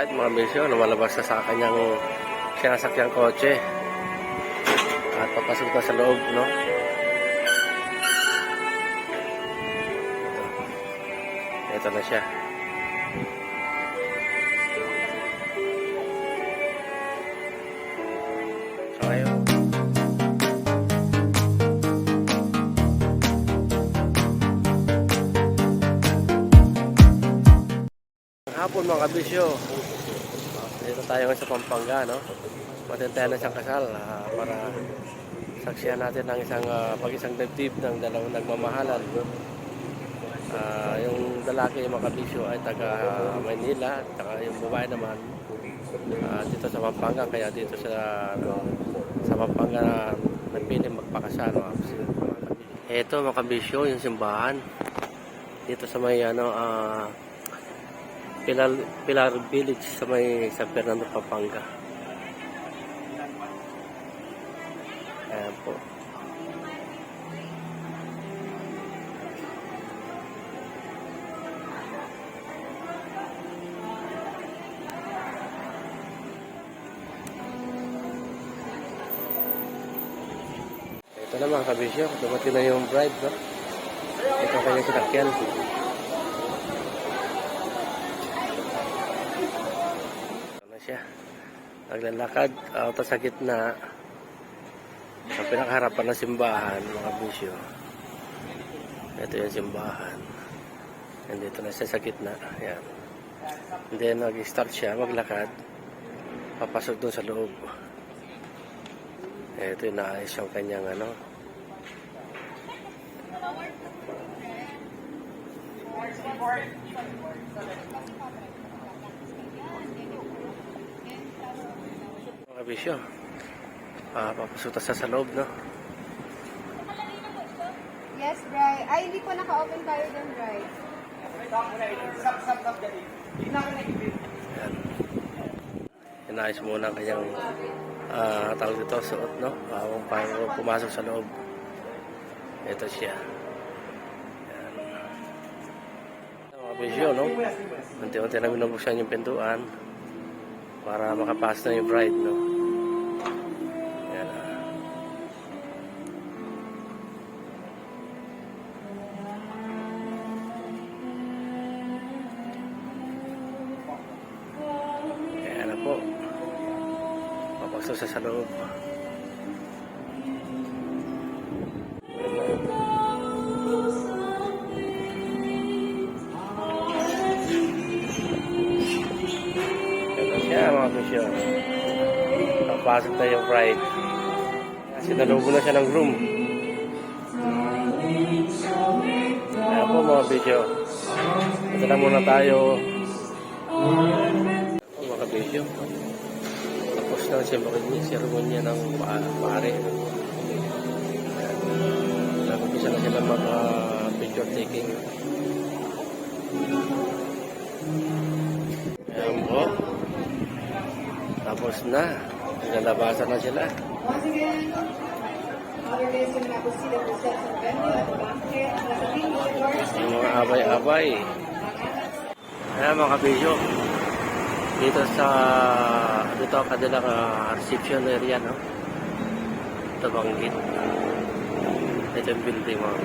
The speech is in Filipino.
Alright mga bisyo, lumalabas na sa kanyang sinasakyang kotse. At papasok na sa loob, no? Ito, Ito na siya. Hapon mga kabisyo. Tayo ngayon sa Pampanga, no? Matintayan na isang kasal ah, para saksiyan natin ang isang ah, pag-isang dibdib ng dalawang nagmamahalan. Ah, yung lalaki yung mga kabisyo ay taga ah, Maynila, taga yung babae naman ah, dito sa Pampanga, kaya dito sa ano, sa Pampanga na nagpili magpakasal. No? Ito mga kabisyo, yung simbahan. Dito sa may ano, ah, Pilar, Pilar Village sa may San Fernando, Pampanga. Ayan po. Ito na mga kabisyo, dumating na yung bride, no? Ito ang kanyang sinakyan. Ito na siya. Naglalakad, uh, sa gitna. Sa pinakaharapan ng simbahan, mga bisyo. Ito yung simbahan. Nandito na siya sa gitna. Ayan. And then, nag-start siya maglakad. Papasok doon sa loob. Ito yung naayos yung kanyang ano. Mga bisyo. Ah, papasok na siya sa loob, no? Yes, Bri. Ay, hindi po naka-open tayo dyan, Bri. Inayos muna ang kanyang ah, tawag dito, suot, no? Bago bago pumasok sa loob. Ito siya. Ayan. Mga bisyo, no? Unti-unti na binubuksan yung pintuan para makapasok na yung bride, no? Papasok siya sa loob. Siya mga bisyo. Papasok na yung bride. Sinalubo na siya ng groom. Ayan po mga bisyo. Ito na muna tayo. Ito mga bisyo. Na siya makinig seremonya ng pa- pare. Nag-umpisa na sila mag picture taking. Ayan po. Tapos na. Nalabasan na sila. Once again, yung nakusila po sa San Benio at. Yung mga abay-abay. Ayan mga kabisyo. Dito sa dito ang kanilang ah, reception area no. Ito banggit. Ito yung building mga.